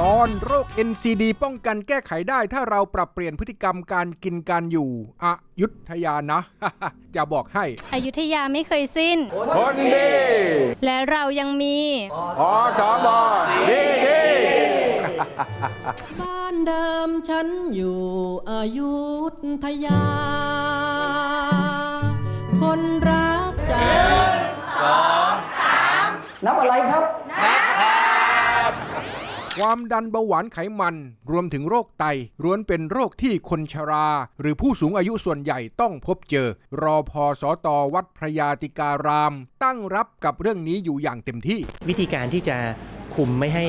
ตอนโรค NCD ป้องกันแก้ไขได้ถ้าเราปรับเปลี่ยนพฤติกรรมการกินการอยู่อยุธยานะ จะบอกให้ อยุธยาไม่เคยสิ้น คนดี และเรายังมีอสมดีดีบ้านเดิมฉันอยู่อายุทยา คนรักจากนับอะไรครับ ความดันเบาหวานไขมัน รวมถึงโรคไตล้วนเป็นโรคที่คนชรา หรือผู้สูงอายุส่วนใหญ่ต้องพบเจอ รอพอสอตอวัดพระยาติการาม ตั้งรับกับเรื่องนี้อยู่อย่างเต็มที่ วิธีการที่จะคุมไม่ให้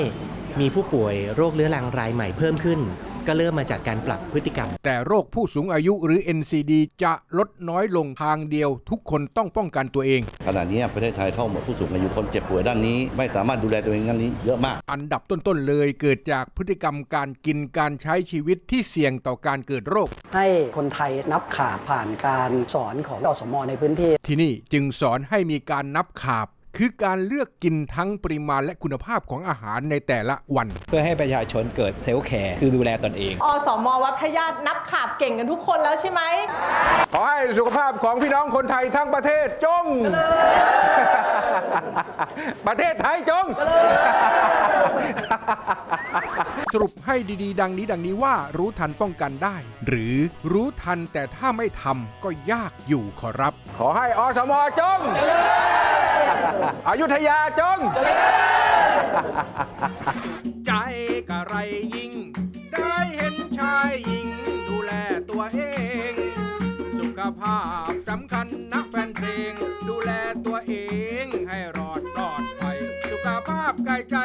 มีผู้ป่วยโรคเรื้อรังรายใหม่เพิ่มขึ้น ก็เริ่มมาจากการปรับพฤติกรรม แต่โรคผู้สูงอายุหรือ NCD จะลดน้อยลงทางเดียว ทุกคนต้องป้องกันตัวเอง ขณะนี้ประเทศไทยเข้ามาผู้สูงอายุคนเจ็บป่วยด้านนี้ ไม่สามารถดูแลตัวเองด้านนี้เยอะมาก อันดับต้นๆเลยเกิดจากพฤติกรรมการกินการใช้ชีวิตที่เสี่ยงต่อการเกิดโรค ให้คนไทยนับขาผ่านการสอนของอสมในพื้นที่ ที่นี่จึงสอนให้มีการนับขาบ คือการเลือกกินทั้งปริมาณและคุณภาพของอาหารในแต่ละวัน เพื่อให้ประชาชนเกิดเซลล์แคร์คือดูแลตนเอง อสมวัดพระญาตินับขาบเก่งกันทุกคนแล้วใช่ไหม ขอให้สุขภาพของพี่น้องคนไทยทั้งประเทศจง ประเทศไทยจง สรุปให้ดีๆ ดังนี้ดังนี้ว่ารู้ทันป้องกันได้ หรือรู้ทันแต่ถ้าไม่ทำก็ยากอยู่ขอรับ ขอให้อสมจง อายุทยาจง ใจกะไรยิ่ง ได้เห็นชายหญิง ดูแลตัวเอง สุขภาพสำคัญนะแฟนเพลง ดูแลตัวเองให้รอดปลอดภัยสุขภาพกายใจ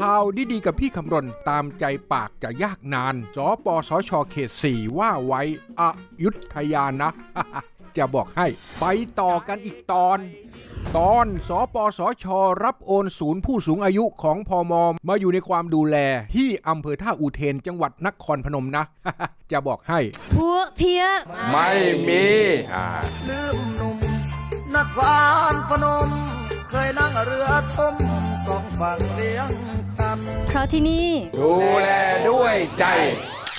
ข่าวดีๆกับพี่คำรณตามใจปากจะยากนานสปสชเขต4ว่าไว้อยุธยานะ จะบอกให้ไปต่อกันอีกตอน ตอนสปสช รับโอนศูนย์ผู้สูงอายุของพอมมาอยู่ในความดูแลที่อำเภอท่าอุเทนจังหวัดนครพนมนะ จะบอกให้พัวเพียไม่มีอ่าลืมหนุ่มนครพนม เคยนั่งเรือชมสองฝั่งเลี้ยงกัน เพราะที่นี่ ดูแลด้วยใจ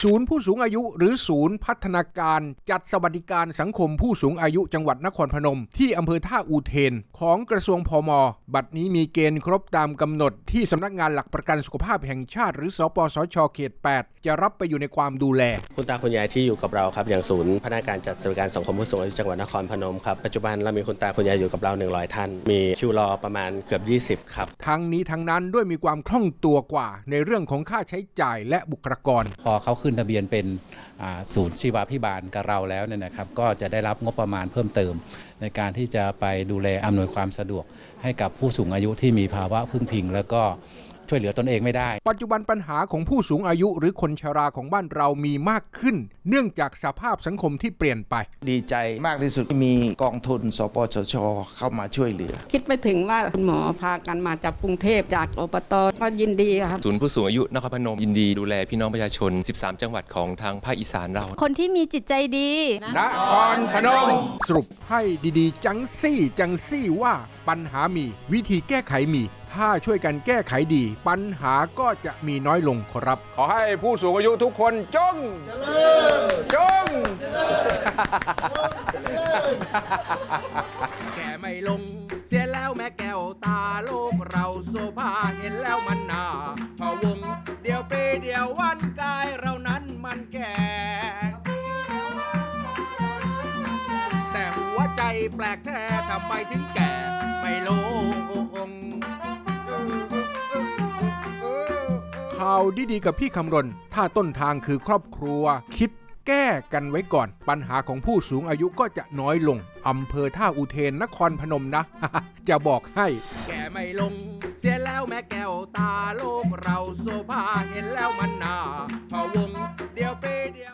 ศูนย์ผู้สูงอายุหรือศูนย์พัฒนาการจัดสวัสดิการสังคมผู้สูงอายุจังหวัดนครพนม ที่อำเภอท่าอูเทน ของกระทรวงพมบัดนี้มีเกณฑ์ครบตามกำหนดที่สำนักงานหลักประกันสุขภาพแห่งชาติ หรือสปสชเขต 8 จะรับไปอยู่ในความดูแล คุณตาคุณยายที่อยู่กับเราครับอย่างศูนย์พัฒนาการจัดสวัสดิการสังคมผู้สูงอายุจังหวัดนครพนมครับปัจจุบันเรามีคุณตาคุณยายอยู่กับเรา 100 ท่าน มีคิวรอประมาณเกือบ 20 ครับ ทั้งนี้ทั้งนั้นด้วยมีความคล่องตัวกว่าในเรื่องของค่าใช้จ่ายและบุคลากรพอเขาขึ้นทะเบียนเป็นศูนย์ชีวาพิบาลกับเราแล้วเนี่ยนะครับ ก็จะได้รับงบประมาณเพิ่มเติม ในการที่จะไปดูแลอำนวยความสะดวกให้กับผู้สูงอายุที่มีภาวะพึ่งพิง แล้วก็ ช่วยเหลือตนเองไม่ได้ ปัจจุบันปัญหาของผู้สูงอายุหรือคนชราของบ้านเรามีมากขึ้น เนื่องจากสภาพสังคมที่เปลี่ยนไป ดีใจมากที่สุดที่มีกองทุน สปสช เข้ามาช่วยเหลือ คิดไม่ถึงว่าคุณหมอพากันมาจากกรุงเทพจากอบตก็ยินดีครับศูนย์ผู้สูงอายุนครพนมยินดีดูแลพี่น้องประชาชน 13 จังหวัดของทางภาคอีสานเรา คนที่มีจิตใจดีนครพนมสรุปให้ดีๆ จังซี่จังซี่ว่าปัญหามีวิธีแก้ไขมี ถ้าช่วยกันแก้ไขดี ปัญหาก็จะมีน้อยลงครับ ขอให้ผู้สูงอายุทุกคนจงจง แก่ไม่ลง เสียแล้วแม่แก้วตาโลกเราโซภาเห็นแล้วมันน่าพะวง เดี๋ยวปีเดียววันกายเรานั้นมันแก่ แต่หัวใจแปลกแท้ทำไมถึงแก่ ไม่ลง ข่าวดีๆกับพี่คำรณ ถ้าต้นทางคือครอบครัว คิดแก้กันไว้ก่อน ปัญหาของผู้สูงอายุก็จะน้อยลงอำเภอท่าอุเทนนครพนมนะ จะบอกให้ แกไม่ลง เสียแล้วแม่แก้วตาโลกเราโซภาเห็นแล้วมันนาพะวง เดียวปเดียว